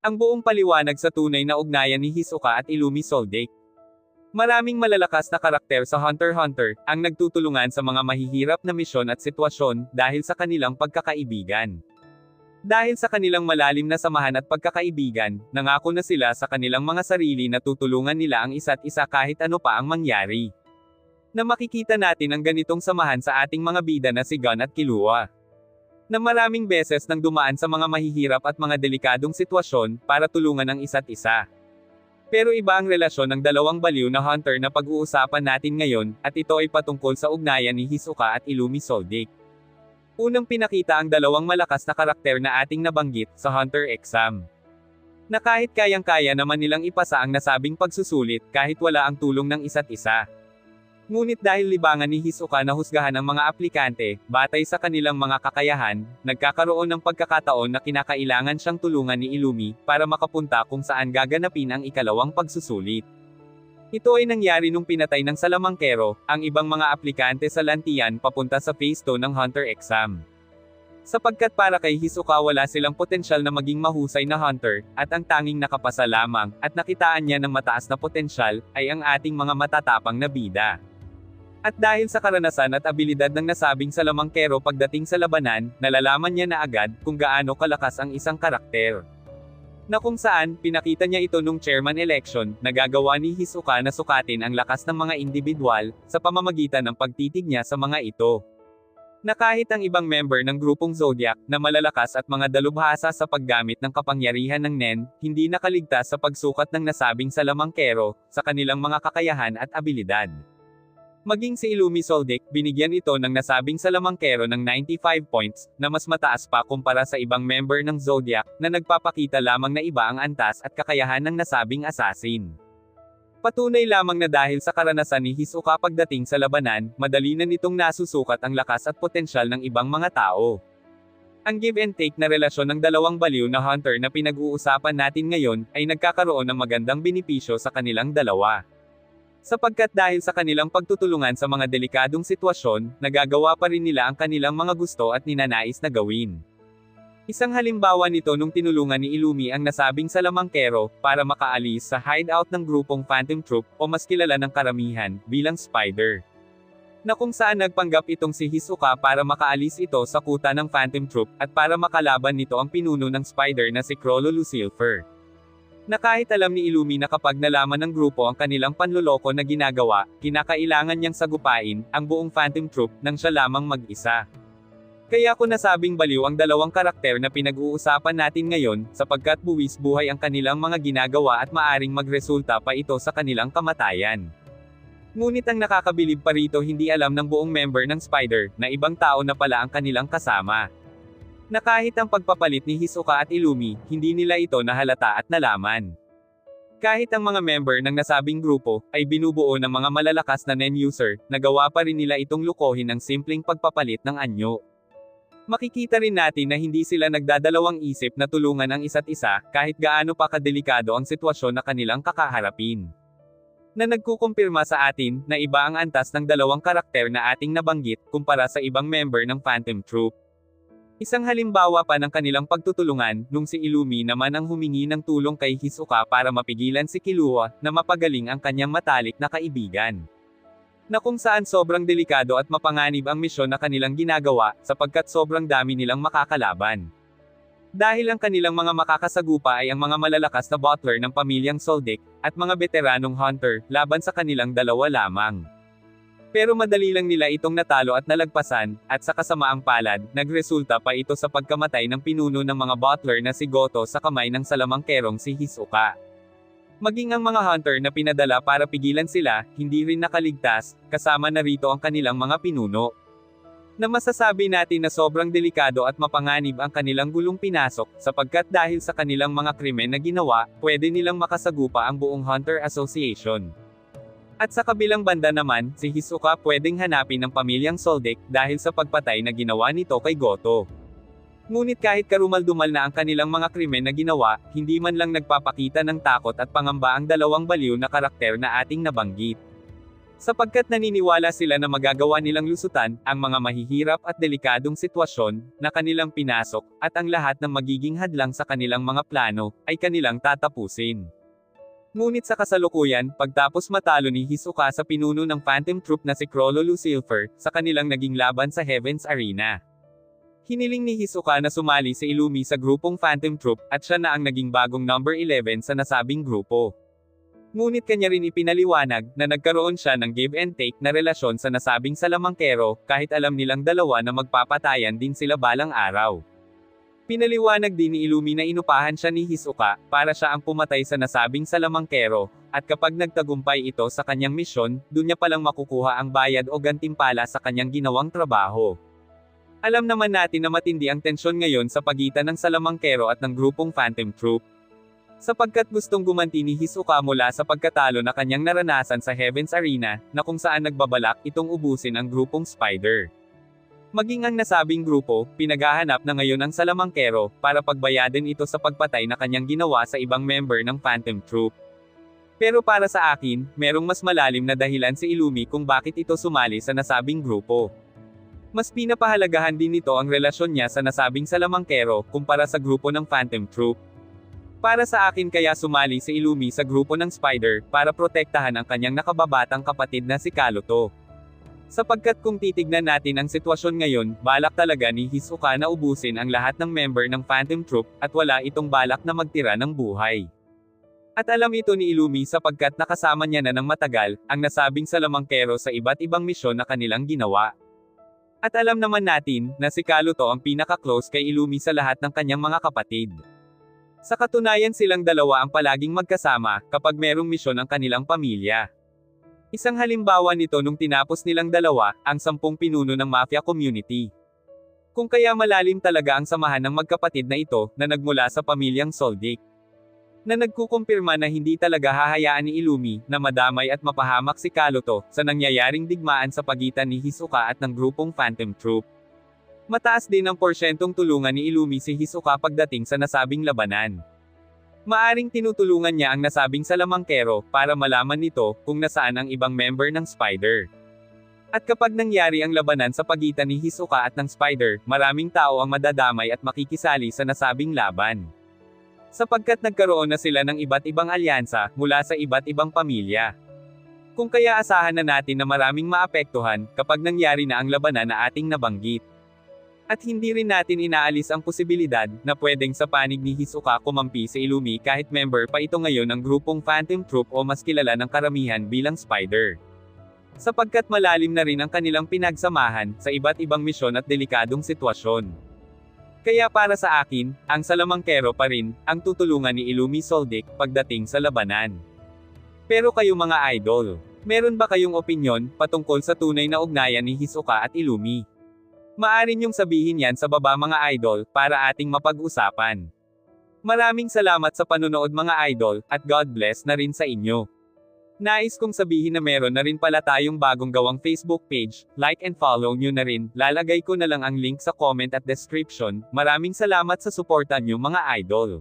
Ang buong paliwanag sa tunay na ugnayan ni Hisoka at Illumi Soldic. Maraming malalakas na karakter sa Hunter x Hunter, ang nagtutulungan sa mga mahihirap na misyon at sitwasyon, dahil sa kanilang pagkakaibigan. Dahil sa kanilang malalim na samahan at pagkakaibigan, nangako na sila sa kanilang mga sarili na tutulungan nila ang isa't isa kahit ano pa ang mangyari. Na makikita natin ang ganitong samahan sa ating mga bida na si Gon at Killua. Na maraming beses nang dumaan sa mga mahihirap at mga delikadong sitwasyon, para tulungan ang isa't isa. Pero iba ang relasyon ng dalawang baliw na hunter na pag-uusapan natin ngayon, at ito ay patungkol sa ugnayan ni Hisoka at Illumi Soldic. Unang pinakita ang dalawang malakas na karakter na ating nabanggit sa Hunter exam. Na kahit kayang-kaya naman nilang ipasa ang nasabing pagsusulit kahit wala ang tulong ng isa't isa. Ngunit dahil libangan ni Hisoka na husgahan ang mga aplikante, batay sa kanilang mga kakayahan, nagkakaroon ng pagkakataon na kinakailangan siyang tulungan ni Illumi, para makapunta kung saan gaganapin ang ikalawang pagsusulit. Ito ay nangyari nung pinatay ng salamangkero, ang ibang mga aplikante sa lantian papunta sa phase 2 ng Hunter exam. Sapagkat para kay Hisoka wala silang potensyal na maging mahusay na hunter, at ang tanging nakapasa lamang, at nakitaan niya ng mataas na potensyal, ay ang ating mga matatapang na bida. At dahil sa karanasan at abilidad ng nasabing salamangkero pagdating sa labanan, nalalaman niya na agad kung gaano kalakas ang isang karakter. Na kung saan, pinakita niya ito nung chairman election, nagagawa ni Hisoka na sukatin ang lakas ng mga individual, sa pamamagitan ng pagtitig niya sa mga ito. Na kahit ang ibang member ng grupong Zodiac, na malalakas at mga dalubhasa sa paggamit ng kapangyarihan ng Nen, hindi nakaligtas sa pagsukat ng nasabing salamangkero, sa kanilang mga kakayahan at abilidad. Maging si Illumi Soldic, binigyan ito ng nasabing salamangkero ng 95 points, na mas mataas pa kumpara sa ibang member ng Zodiac, na nagpapakita lamang na iba ang antas at kakayahan ng nasabing assassin. Patunay lamang na dahil sa karanasan ni Hisoka pagdating sa labanan, madali na nitong nasusukat ang lakas at potensyal ng ibang mga tao. Ang give and take na relasyon ng dalawang baliw na hunter na pinag-uusapan natin ngayon, ay nagkakaroon ng magandang benepisyo sa kanilang dalawa. Sapagkat dahil sa kanilang pagtutulungan sa mga delikadong sitwasyon, nagagawa pa rin nila ang kanilang mga gusto at ninanais na gawin. Isang halimbawa nito nung tinulungan ni Illumi ang nasabing salamangkero, para makaalis sa hideout ng grupong Phantom Troop, o mas kilala ng karamihan, bilang Spider. Na kung saan nagpanggap itong si Hisoka para makaalis ito sa kuta ng Phantom Troop, at para makalaban nito ang pinuno ng Spider na si Crollo Lucifer na kahit alam ni Illumi na kapag nalaman ng grupo ang kanilang panloloko na ginagawa, kinakailangan niyang sagupain ang buong Phantom Troop nang siya lamang mag-isa. Kaya ko nasabing baliw ang dalawang karakter na pinag-uusapan natin ngayon, sapagkat buwis buhay ang kanilang mga ginagawa at maaring magresulta pa ito sa kanilang kamatayan. Ngunit ang nakakabilib pa rito hindi alam ng buong member ng Spider, na ibang tao na pala ang kanilang kasama na kahit ang pagpapalit ni Hisoka at Illumi, hindi nila ito nahalata at nalaman. Kahit ang mga member ng nasabing grupo, ay binubuo ng mga malalakas na NEN user, nagawa pa rin nila itong lukohin ng simpleng pagpapalit ng anyo. Makikita rin natin na hindi sila nagdadalawang isip na tulungan ang isa't isa, kahit gaano pa kadelikado ang sitwasyon na kanilang kakaharapin. Na nagkukumpirma sa atin, na iba ang antas ng dalawang karakter na ating nabanggit, kumpara sa ibang member ng Phantom Troop. Isang halimbawa pa ng kanilang pagtutulungan, nung si Illumi naman ang humingi ng tulong kay Hisoka para mapigilan si Killua, na mapagaling ang kanyang matalik na kaibigan. Na kung saan sobrang delikado at mapanganib ang misyon na kanilang ginagawa, sapagkat sobrang dami nilang makakalaban. Dahil ang kanilang mga makakasagupa ay ang mga malalakas na butler ng pamilyang Soldic, at mga veteranong hunter, laban sa kanilang dalawa lamang. Pero madali lang nila itong natalo at nalagpasan, at sa kasamaang palad, nagresulta pa ito sa pagkamatay ng pinuno ng mga butler na si Goto sa kamay ng salamangkerong si Hisoka. Maging ang mga hunter na pinadala para pigilan sila, hindi rin nakaligtas, kasama na rito ang kanilang mga pinuno. Na masasabi natin na sobrang delikado at mapanganib ang kanilang gulong pinasok, sapagkat dahil sa kanilang mga krimen na ginawa, pwede nilang makasagupa ang buong Hunter Association. At sa kabilang banda naman, si Hisoka pwedeng hanapin ng pamilyang Soldic dahil sa pagpatay na ginawa nito kay Goto. Ngunit kahit karumaldumal na ang kanilang mga krimen na ginawa, hindi man lang nagpapakita ng takot at pangamba ang dalawang baliw na karakter na ating nabanggit. Sapagkat naniniwala sila na magagawa nilang lusutan, ang mga mahihirap at delikadong sitwasyon, na kanilang pinasok, at ang lahat ng magiging hadlang sa kanilang mga plano, ay kanilang tatapusin. Ngunit sa kasalukuyan, pagtapos matalo ni Hisoka sa pinuno ng Phantom Troop na si Crollo Lucifer, sa kanilang naging laban sa Heaven's Arena. Hiniling ni Hisoka na sumali si Illumi sa grupong Phantom Troop, at siya na ang naging bagong number 11 sa nasabing grupo. Ngunit kanya rin ipinaliwanag, na nagkaroon siya ng give and take na relasyon sa nasabing salamangkero, kahit alam nilang dalawa na magpapatayan din sila balang araw. Pinaliwanag din ni Illumi na inupahan siya ni Hisoka, para siya ang pumatay sa nasabing salamangkero, at kapag nagtagumpay ito sa kanyang misyon, dun niya palang makukuha ang bayad o gantimpala sa kanyang ginawang trabaho. Alam naman natin na matindi ang tensyon ngayon sa pagitan ng salamangkero at ng grupong Phantom Troop. Sapagkat gustong gumanti ni Hisoka mula sa pagkatalo na kanyang naranasan sa Heaven's Arena, na kung saan nagbabalak itong ubusin ang grupong Spider. Maging ang nasabing grupo, pinaghahanap na ngayon ang salamangkero, para pagbayadin ito sa pagpatay na kanyang ginawa sa ibang member ng Phantom Troop. Pero para sa akin, merong mas malalim na dahilan si Illumi kung bakit ito sumali sa nasabing grupo. Mas pinapahalagahan din nito ang relasyon niya sa nasabing salamangkero, kumpara sa grupo ng Phantom Troop. Para sa akin kaya sumali si Illumi sa grupo ng Spider, para protektahan ang kanyang nakababatang kapatid na si Kaluto. Sapagkat kung titignan natin ang sitwasyon ngayon, balak talaga ni Hisoka na ubusin ang lahat ng member ng Phantom Troop, at wala itong balak na magtira ng buhay. At alam ito ni Illumi sapagkat nakasama niya na ng matagal, ang nasabing salamangkero sa iba't ibang misyon na kanilang ginawa. At alam naman natin, na si Kaluto ang pinaka-close kay Illumi sa lahat ng kanyang mga kapatid. Sa katunayan silang dalawa ang palaging magkasama, kapag merong misyon ang kanilang pamilya. Isang halimbawa nito nung tinapos nilang dalawa, ang sampung pinuno ng mafia community. Kung kaya malalim talaga ang samahan ng magkapatid na ito, na nagmula sa pamilyang Soldic. Na nagkukumpirma na hindi talaga hahayaan ni Illumi, na madamay at mapahamak si Kaluto, sa nangyayaring digmaan sa pagitan ni Hisoka at ng grupong Phantom Troop. Mataas din ang porsyentong tulungan ni Illumi si Hisoka pagdating sa nasabing labanan. Maaring tinutulungan niya ang nasabing salamangkero, para malaman nito, kung nasaan ang ibang member ng Spider. At kapag nangyari ang labanan sa pagitan ni Hisoka at ng Spider, maraming tao ang madadamay at makikisali sa nasabing laban. Sapagkat nagkaroon na sila ng iba't ibang alyansa, mula sa iba't ibang pamilya. Kung kaya asahan na natin na maraming maapektuhan, kapag nangyari na ang labanan na ating nabanggit. At hindi rin natin inaalis ang posibilidad, na pwedeng sa panig ni Hisoka kumampi sa Illumi kahit member pa ito ngayon ng grupong Phantom Troop o mas kilala ng karamihan bilang Spider. Sapagkat malalim na rin ang kanilang pinagsamahan, sa iba't ibang misyon at delikadong sitwasyon. Kaya para sa akin, ang salamangkero pa rin, ang tutulungan ni Illumi Soldic, pagdating sa labanan. Pero kayo mga idol, meron ba kayong opinyon, patungkol sa tunay na ugnayan ni Hisoka at Illumi? Maari niyong sabihin yan sa baba mga idol, para ating mapag-usapan. Maraming salamat sa panonood mga idol, at God bless na rin sa inyo. Nais kong sabihin na meron na rin pala tayong bagong gawang Facebook page, like and follow nyo na rin, lalagay ko na lang ang link sa comment at description, maraming salamat sa suporta nyo mga idol.